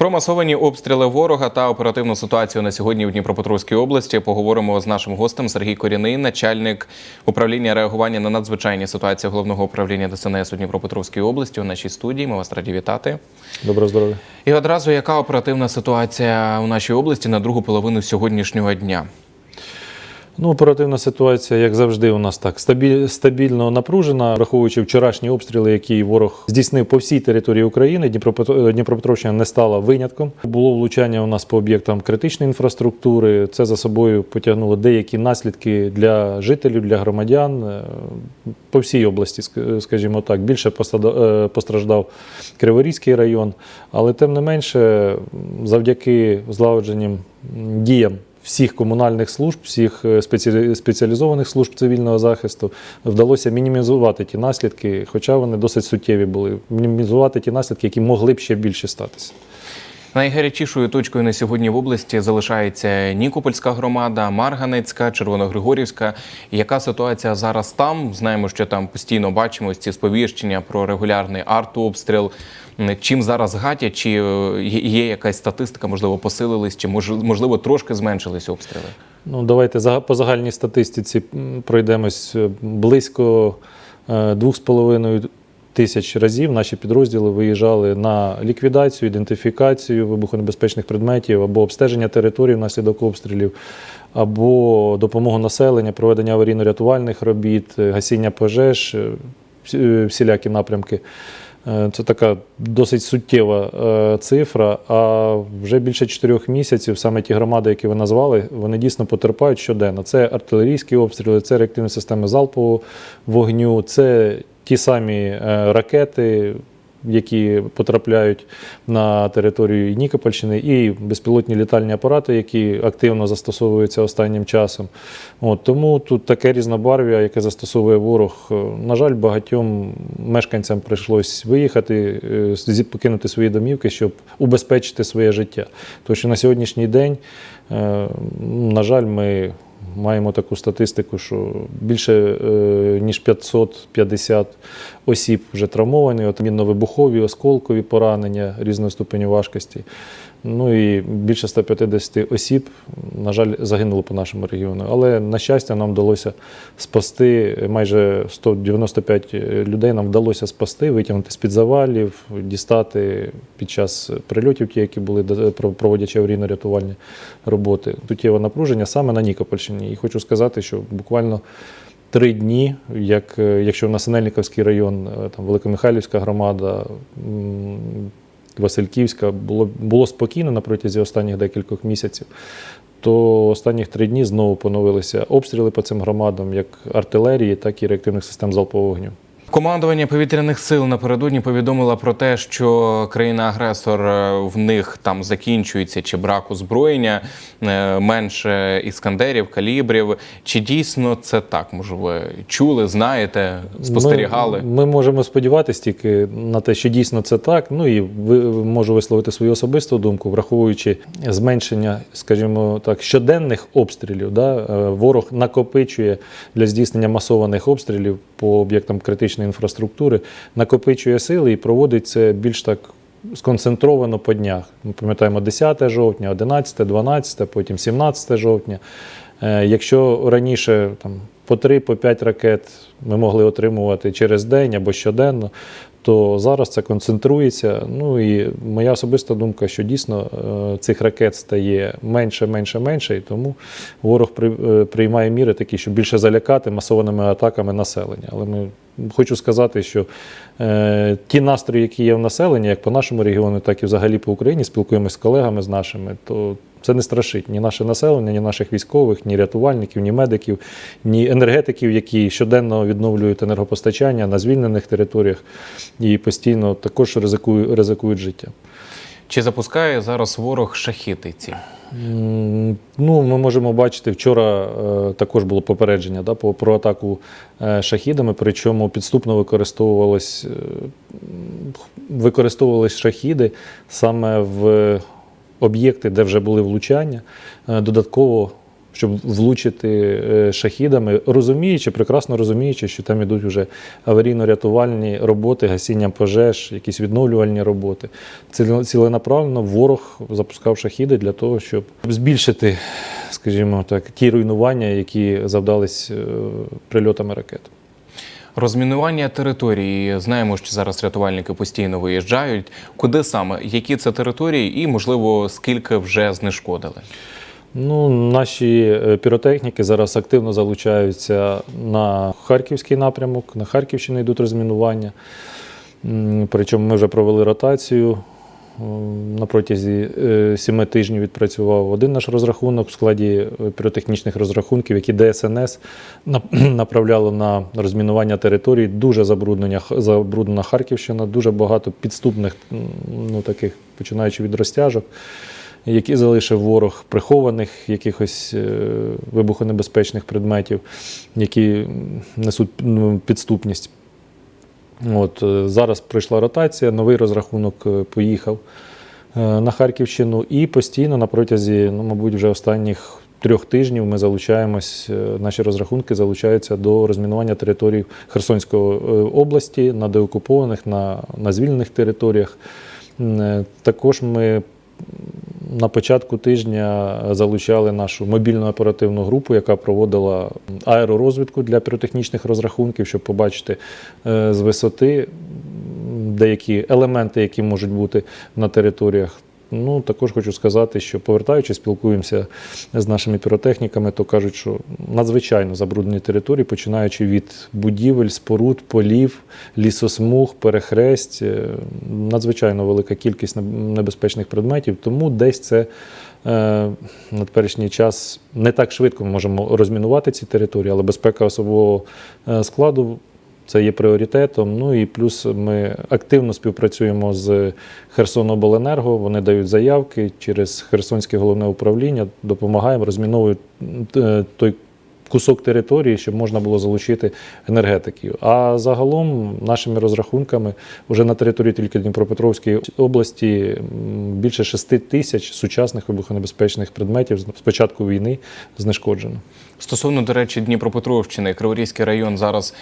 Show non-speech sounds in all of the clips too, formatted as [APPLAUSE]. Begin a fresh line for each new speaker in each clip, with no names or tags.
Про масовані обстріли ворога та оперативну ситуацію на сьогодні в Дніпропетровській області поговоримо з нашим гостем Сергій Коріний, начальник управління реагування на надзвичайні ситуації головного управління ДСНС у Дніпропетровській області. У нашій студії ми вас раді вітати.
Доброго здоров'я.
І одразу яка оперативна ситуація у нашій області на другу половину сьогоднішнього дня?
Ну, оперативна ситуація, як завжди, у нас так стабіль, стабільно напружена, враховуючи вчорашні обстріли, які ворог здійснив по всій території України. Дніпропетро- Дніпропетровщина не стала винятком. Було влучання у нас по об'єктам критичної інфраструктури. Це за собою потягнуло деякі наслідки для жителів, для громадян е, по всій області, скажімо так. Більше е, постраждав Криворізький район, але тим не менше, завдяки злагодженим м, діям всіх комунальних служб, всіх е, спеціалізованих служб цивільного захисту вдалося мінімізувати ті наслідки, хоча вони досить суттєві були. Мінімізувати ті наслідки, які могли б ще більше статися.
Найгарячішою точкою на сьогодні в області залишається Нікопольська громада, Марганецька, Червоногригорівська. Яка ситуація зараз там? Знаємо, що там постійно бачимо ці сповіщення про регулярний артобстріл. Чим зараз гатять? Чи е, є- якась статистика? Можливо, посилились, чи мож- можливо трошки зменшились обстріли?
Ну, давайте по загальній статистиці пройдемось Е, близько е, 2,5 тисяч разів наші підрозділи виїжджали на ліквідацію, ідентифікацію вибухонебезпечних предметів або обстеження території внаслідок обстрілів, або допомогу населення, проведення аварійно-рятувальних робіт, е, гасіння пожеж, е, е, всілякі напрямки. Це така досить суттєва цифра. А вже більше чотирьох місяців саме ті громади, які ви назвали, вони дійсно потерпають щоденно. Це артилерійські обстріли, це реактивні системи залпового вогню, це ті самі е, ракети, які потрапляють на територію і Нікопольщини, і безпілотні літальні апарати, які активно застосовуються останнім часом. От, тому тут таке різнобарв'я, яке застосовує ворог. Е, На жаль, багатьом мешканцям прийшлось виїхати, е, покинути свої домівки, щоб убезпечити своє життя. Тому що на сьогоднішній день, на жаль, ми маємо таку статистику, що більше е, ніж 550 осіб вже травмовані, от мінно-вибухові, осколкові поранення різного ступеню важкості. Ну і більше 150 осіб, на жаль, загинуло по нашому регіону. Але на щастя, нам вдалося спасти майже 195 людей. Нам вдалося спасти, витягнути з-під завалів, дістати під час прильотів, ті, які були проводячи аварійно-рятувальні роботи. Туттєве напруження саме на Нікопольщині. І хочу сказати, що буквально три дні, як, е, якщо в нас Синельниковський район, е, там Великомихайлівська громада, Васильківська, було, було спокійно на протязі останніх декількох місяців, то останніх три дні знову поновилися обстріли по цим громадам, як артилерії, так і реактивних систем залпового вогню.
Командування повітряних сил напередодні повідомило про те, що країна-агресор е, в них там закінчується чи брак озброєння, е, менше іскандерів, калібрів. Чи дійсно це так? Може, ви чули, знаєте, спостерігали?
Ми, ми можемо сподіватися тільки на те, що дійсно це так. Ну і ви можу висловити свою особисту думку, враховуючи зменшення, скажімо так, щоденних обстрілів. Да, е, ворог накопичує для здійснення масованих обстрілів по об'єктам критичної інфраструктури, накопичує сили і проводить це більш так. Сконцентровано по днях. Ми пам'ятаємо 10 жовтня, 11, 12, потім 17 жовтня. Е, Якщо раніше там, по 3 по 5 ракет ми могли отримувати через день або щоденно, то зараз це концентрується. Ну і моя особиста думка, що дійсно е, цих ракет стає менше, менше, менше, і тому ворог е, приймає міри такі, щоб більше залякати масованими атаками населення. Але ми хочу сказати, що е, ті настрої, які є в населенні, як по нашому регіону, так і взагалі по Україні, спілкуємося з колегами з нашими, то це не страшить ні наше населення, ні наших військових, ні рятувальників, ні медиків, ні енергетиків, які щоденно відновлюють енергопостачання на звільнених територіях і постійно також ризикують, ризикують життям.
Чи запускає зараз ворог шахіти ці?
Ну, ми можемо бачити, вчора е, також було попередження да, по, про атаку е, шахідами, причому підступно використовувалось, е, використовувались шахіди саме в об'єкти, де вже були влучання. Е, додатково щоб влучити е, шахідами, розуміючи, прекрасно розуміючи, що там ідуть вже аварійно-рятувальні роботи, гасіння пожеж, якісь відновлювальні роботи. Ціле- Ціленаправленно ворог запускав шахіди для того, щоб збільшити, скажімо так, ті руйнування, які завдались е, прильотами ракет.
Розмінування території. Знаємо, що зараз рятувальники постійно виїжджають. Куди саме? Які це території, і можливо скільки вже знешкодили?
Ну, наші е, піротехніки зараз активно залучаються на харківський напрямок, на Харківщину йдуть розмінування. Причому ми вже провели ротацію. На протязі е, сіми тижнів відпрацював один наш розрахунок в складі е, піротехнічних розрахунків, які ДСНС [CLEARS THROAT] направляло на розмінування територій. Дуже забруднення, забруднена Харківщина, дуже багато підступних, ну таких починаючи від розтяжок які залишив ворог прихованих якихось е, вибухонебезпечних предметів, які несуть ну, підступність. От, е, зараз пройшла ротація, новий розрахунок е, поїхав е, на Харківщину, і постійно на протязі, ну, мабуть, вже останніх трьох тижнів ми залучаємось, наші розрахунки залучаються до розмінування територій Херсонської області на деокупованих, на, на звільнених територіях. Також ми на початку тижня залучали нашу мобільну оперативну групу, яка проводила аеророзвідку для піротехнічних розрахунків, щоб побачити е, з висоти деякі елементи, які можуть бути на територіях. Ну, також хочу сказати, що повертаючись, спілкуємося з нашими піротехніками, то кажуть, що надзвичайно забруднені території, починаючи від будівель, споруд, полів, лісосмуг, перехресть, е, надзвичайно велика кількість небезпечних предметів. Тому десь це е, на теперішній час не так швидко ми можемо розмінувати ці території, але безпека особового е, складу це є пріоритетом. Ну і плюс ми активно співпрацюємо з Херсонобленерго. Вони дають заявки через Херсонське головне управління, допомагаємо, розміновують е, той кусок території, щоб можна було залучити енергетиків. А загалом нашими розрахунками вже на території тільки Дніпропетровської області більше 6 тисяч сучасних вибухонебезпечних предметів з початку війни знешкоджено.
Стосовно, до речі, Дніпропетровщини, Криворізький район зараз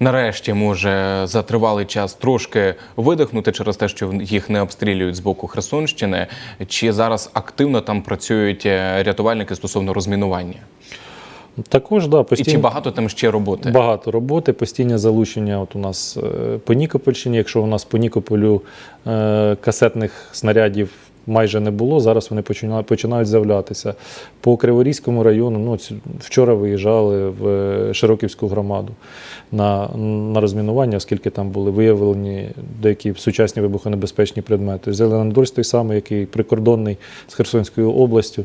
нарешті може за тривалий час трошки видихнути через те, що їх не обстрілюють з боку Херсонщини. Чи зараз активно там працюють е, рятувальники стосовно розмінування?
Також да,
І чи багато там ще роботи?
Багато роботи, постійне залучення. От у нас е, по Нікопольщині, якщо у нас по Нікополю е, касетних снарядів майже не було, зараз вони починають, з'являтися. По Криворізькому району, ну, вчора виїжджали в е, Широківську громаду на, на розмінування, оскільки там були виявлені деякі сучасні вибухонебезпечні предмети. Зеленодольськ той самий, який прикордонний з Херсонською областю.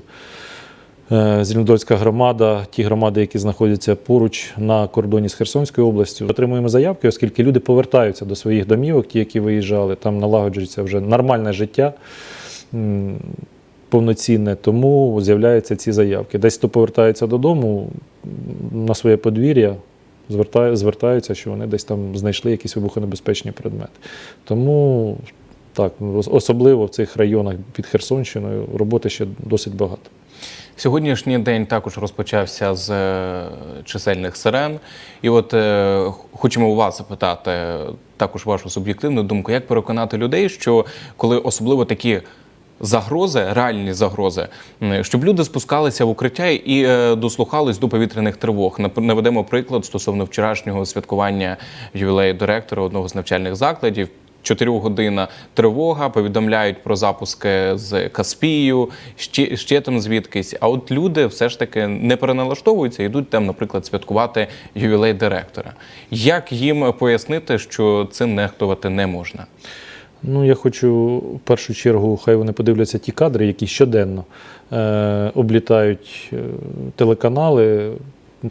Е, громада, ті громади, які знаходяться поруч на кордоні з Херсонською областю, отримуємо заявки, оскільки люди повертаються до своїх домівок, ті, які виїжджали, там налагоджується вже нормальне життя. Повноцінне, тому з'являються ці заявки. Десь хто повертається додому на своє подвір'я, звертаються, що вони десь там знайшли якісь вибухонебезпечні предмети. Тому так, особливо в цих районах під Херсонщиною роботи ще досить багато.
Сьогоднішній день також розпочався з е, чисельних сирен. І от е, хочемо у вас запитати також вашу суб'єктивну думку, як переконати людей, що коли особливо такі загрози, реальні загрози, щоб люди спускалися в укриття і е, дослухались до повітряних тривог. Наведемо приклад стосовно вчорашнього святкування ювілею директора одного з навчальних закладів. Чотирьохгодинна тривога, повідомляють про запуски з Каспію, ще, ще там звідкись. А от люди все ж таки не переналаштовуються, йдуть там, наприклад, святкувати ювілей директора. Як їм пояснити, що цим нехтувати не можна?
Ну, я хочу в першу чергу, хай вони подивляться ті кадри, які щоденно е, облітають е, телеканали,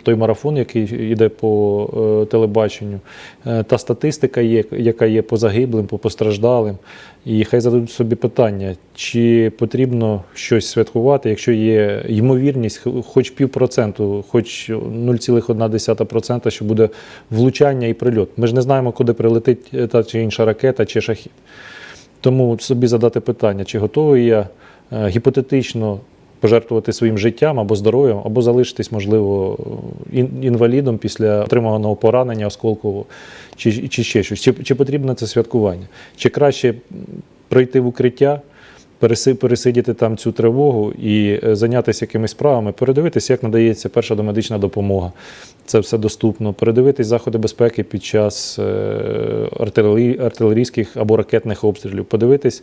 той марафон, який йде по е, телебаченню, е, та статистика, є, яка є по загиблим, по постраждалим. І хай зададуть собі питання, чи потрібно щось святкувати, якщо є ймовірність, хоч півпроценту, хоч 0,1%, що буде влучання і прильот. Ми ж не знаємо, куди прилетить е, та чи інша ракета чи шахід. Тому собі задати питання, чи готовий я гіпотетично пожертвувати своїм життям або здоров'ям, або залишитись, можливо, інвалідом після отриманого поранення осколкового, чи, чи ще щось. Чи, чи потрібно це святкування? Чи краще пройти в укриття? Переси- пересидіти там цю тривогу і е, зайнятися якимись справами, передивитися, як надається перша домедична допомога. Це все доступно. Передивитись заходи безпеки під час е, артилерійських або ракетних обстрілів. Подивитись,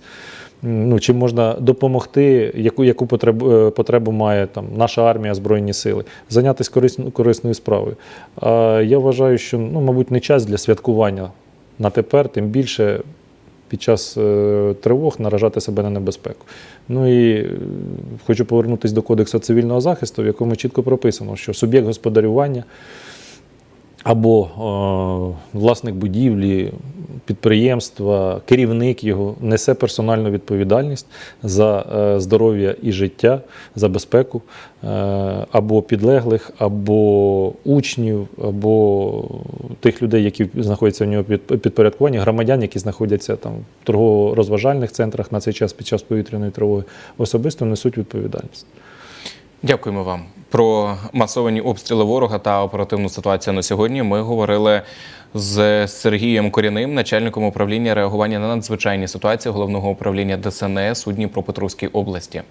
ну, чим можна допомогти, яку, яку потребу, е, потребу має там, наша армія, Збройні сили, зайнятися корисною, корисною справою. А я вважаю, що, ну, мабуть, не час для святкування на тепер, тим більше під час е, тривог наражати себе на небезпеку. Ну і е, хочу повернутися до Кодексу цивільного захисту, в якому чітко прописано, що суб'єкт господарювання або е, власник будівлі, підприємства, керівник його несе персональну відповідальність за е, здоров'я і життя, за безпеку е, або підлеглих, або учнів, або тих людей, які знаходяться в нього під підпорядкуванні, громадян, які знаходяться там в торгово-розважальних центрах на цей час під час повітряної тривоги, особисто несуть відповідальність.
Дякуємо вам. Про масовані обстріли ворога та оперативну ситуацію на сьогодні ми говорили з Сергієм Коріним, начальником управління реагування на надзвичайні ситуації головного управління ДСНС у Дніпропетровській області.